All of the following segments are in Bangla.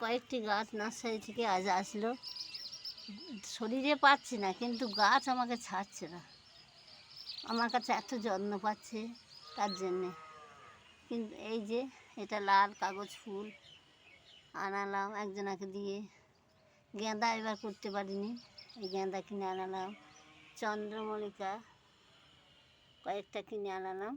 কয়েকটি গাছ নার্সারি থেকে আজ আসলো। শরীরে পাচ্ছি না, কিন্তু গাছ আমাকে ছাড়ছে না। আমার কাছে এত যত্ন পাচ্ছে তার জন্যে। কিন্তু এই যে, এটা লাল কাগজ ফুল আনালাম একজনাকে দিয়ে। গেঁদা এবার করতে পারিনি, এই গেঁদা কিনে আনালাম। চন্দ্রমল্লিকা কয়েকটা কিনে আনালাম।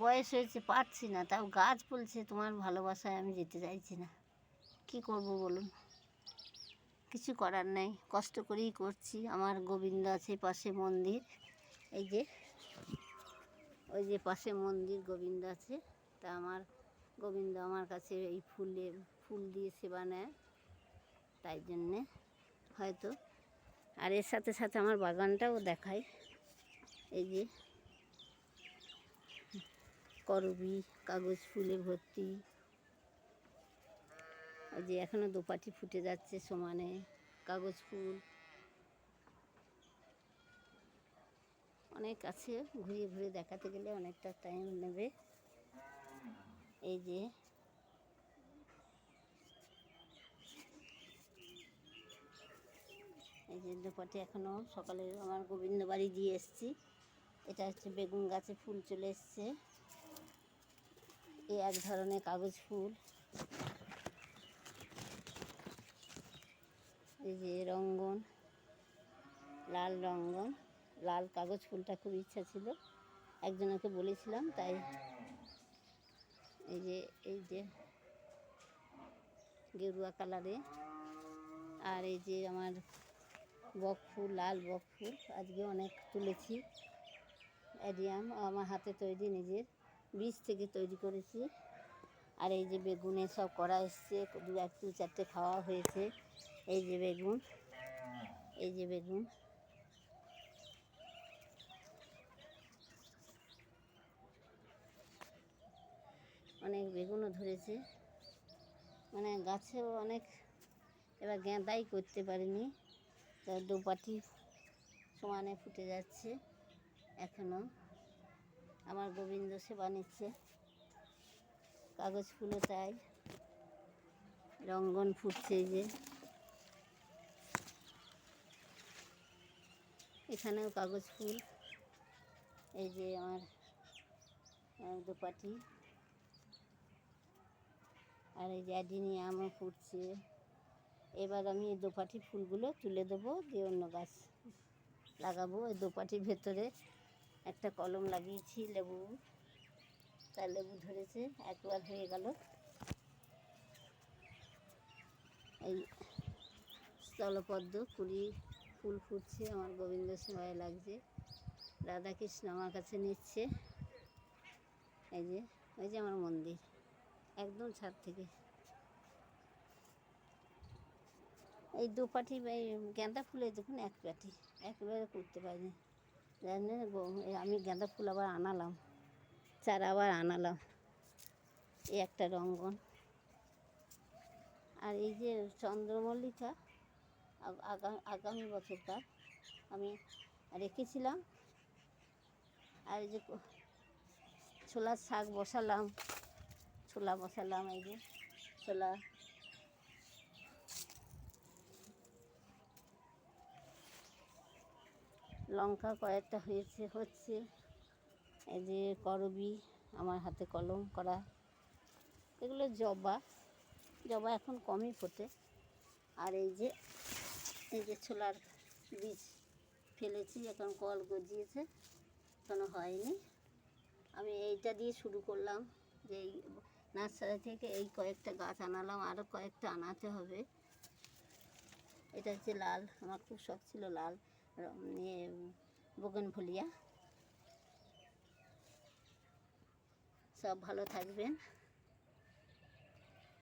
বয়স হয়েছে, পারছি না। তাও গাছ বলছে তোমার ভালোবাসায় আমি যেতে চাইছি না। কি করব বলুন? কিছু করার নেই। কষ্ট করেই করছি। আমার গোবিন্দ আছে পাশে মন্দির। এই যে, ওই যে পাশে মন্দির গোবিন্দ আছে। তা আমার গোবিন্দ আমার কাছে এই ফুলে ফুল দিয়ে সেবা নেয়। তাই জন্যে হয়তো। আর এর সাথে সাথে আমার বাগানটাও দেখায়। এই যে করবি, কাগজ, ফুলে ভর্তি। যে এখনও দোপাটি ফুটে যাচ্ছে সমানে, কাগজ, ফুল। অনেক আছে, ঘুরিয়ে ঘুরে দেখাতে গেলে অনেকটা টাইম নেবে। এই যে। এই যে দোপাটি এখনও সকালে আমার গোবিন্দ বাড়ি দিয়ে এসছি। এটা হচ্ছে বেগুন গাছে ফুল চলে এসছে। এই এক ধরনের কাগজ ফুল। এই যে রঙ্গন, লাল রঙ্গন, লাল কাগজ ফুলটা খুব ইচ্ছা ছিল। একজনকে বলেছিলাম, তাই এই যে এই যে গেরুয়া কালারে। আর এই যে আমার বক ফুল, লাল বক ফুল, আজকে অনেক তুলেছি। অ্যাডিয়াম, আমার হাতে তৈরি নিজের। বীজ থেকে তৈরি করেছি। আর এই যে বেগুনে সব করা এসছে দু এক দু চারটে খাওয়া হয়েছে। এই যে বেগুন, এই যে বেগুন। অনেক বেগুনও ধরেছে। মানে গাছেও অনেক, এবার গেঁদাই করতে পারিনি। তা দোপাটি সমানে ফুটে যাচ্ছে এখনও আমার গোবিন্দ সেবা নিচ্ছে। কাগজ ফুলও তাই। রঙ্গন ফুটছে যে। এখানেও কাগজ ফুল। এই যে আমার দোপাটি। আর এই যে অ্যাডিনিয়ামও ফুটছে। এবার আমি এই দোপাটি ফুলগুলো তুলে দেবো, দিয়ে অন্য গাছ লাগাবো। এই দোপাটির ভেতরে একটা কলম লাগিয়েছি, লেবু। তা লেবু ধরেছে, একবার হয়ে গেল। এই স্থলপদ্ম কুড়ি ফুল ফুটছে, আমার গোবিন্দ সেবায় লাগছে। রাধাকৃষ্ণ আমার কাছে নিচ্ছে। এই যে ওই যে আমার মন্দির, একদম ছাদ থেকে। এই দু পাটি, এই গাঁদা ফুলের দেখুন এক পাটি একবারে করতে এই আমি গাঁদা ফুল আবার আনালাম, চারা আবার আনালাম, এই একটা রঙ্গন। আর এই যে চন্দ্রমল্লিকা, আগ- আগামী বছরকার আমি রেখেছিলাম। আর এই যে ছোলার শাক বসালাম, ছোলা বসালাম, এই যে ছোলা লঙ্কা কয়েকটা হয়েছে, হচ্ছে। এই যে করবি, আমার হাতে কলম করা। এগুলো জবা। জবা এখন কমই ফোটে। আর এই যে এই যে ছোলার বীজ ফেলেছি, এখন কল গজিয়েছে। এখনও হয়নি। আমি এইটা দিয়ে শুরু করলাম যে এই নার্সারি থেকে এই কয়েকটা গাছ আনালাম আরও কয়েকটা আনাতে হবে। এটা হচ্ছে লাল, আমার খুব শখ ছিল লাল। ইয়ে বগনভলিয়া সব ভালো থাকবেন